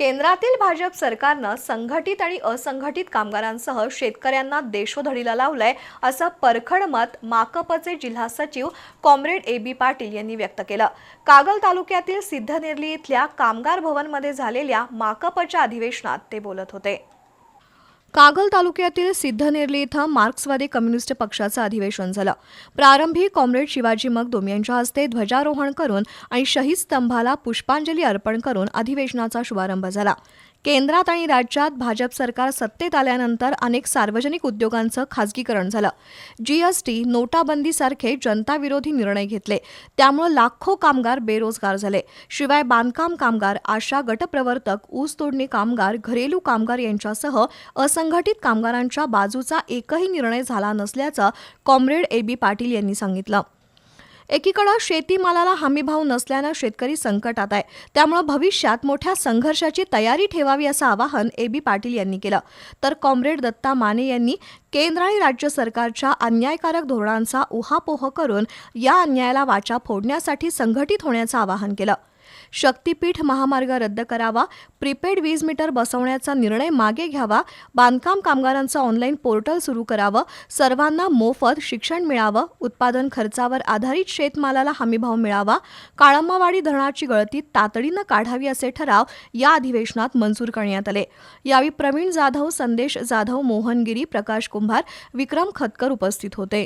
केंद्रातील भाजप सरकारनं संघटित आणि असंघटित कामगारांसह शेतकऱ्यांना देशोधडीला लावलंय असं परखड मत माकपचे जिल्हा सचिव कॉम्रेड ए बी पाटील यांनी व्यक्त केलं. कागल तालुक्यातील सिद्धनेरली इथल्या कामगार भवनमध्ये झालेल्या माकपच्या अधिवेशनात ते बोलत होते. कागल तालुक्यातील सिद्धनेरली इथं मार्क्सवादी कम्युनिस्ट पक्षाचं अधिवेशन झालं. प्रारंभी कॉम्रेड शिवाजी मगदुम यांच्या हस्ते ध्वजारोहण करून आणि शहीद स्तंभाला पुष्पांजली अर्पण करून अधिवेशनाचा शुभारंभ झाला. केंद्रात आणि राज्यात भाजप सरकार सत्तेत आल्यानंतर अनेक सार्वजनिक उद्योगांचं खासगीकरण झालं. जीएसटी नोटाबंदीसारखे जनताविरोधी निर्णय घेतले. त्यामुळे लाखो कामगार बेरोजगार झाले. शिवाय बांधकाम कामगार आशा गटप्रवर्तक ऊस तोडणी कामगार घरेलू कामगार यांच्यासह असंघटित कामगारांच्या बाजूचा एकही निर्णय झाला नसल्याचं कॉम्रेड ए बी पाटील यांनी सांगितलं. एकीकडे शेतीमालाला हमीभाव नसल्यानं शेतकरी संकटात आहे. त्यामुळे भविष्यात मोठ्या संघर्षाची तयारी ठेवावी असं आवाहन ए बी पाटील यांनी केलं. तर कॉम्रेड दत्ता माने यांनी केंद्र आणि राज्य सरकारच्या अन्यायकारक धोरणांचा उहापोह करून या अन्यायाला वाचा फोडण्यासाठी संघटित होण्याचं आवाहन केलं. शक्तीपीठ महामार्ग रद्द करावा प्रीपेड वीज मीटर बसवण्याचा निर्णय मागे घ्यावा बांधकाम कामगारांचं ऑनलाईन पोर्टल सुरू करावं सर्वांना मोफत शिक्षण मिळावं उत्पादन खर्चावर आधारित शेतमालाला हमीभाव मिळावा काळंबावाडी धरणाची गळती तातडीनं काढावी असे ठराव या अधिवेशनात मंजूर करण्यात आले. यावेळी प्रवीण जाधव संदेश जाधव मोहनगिरी प्रकाश कुंभार विक्रम खतकर उपस्थित होते.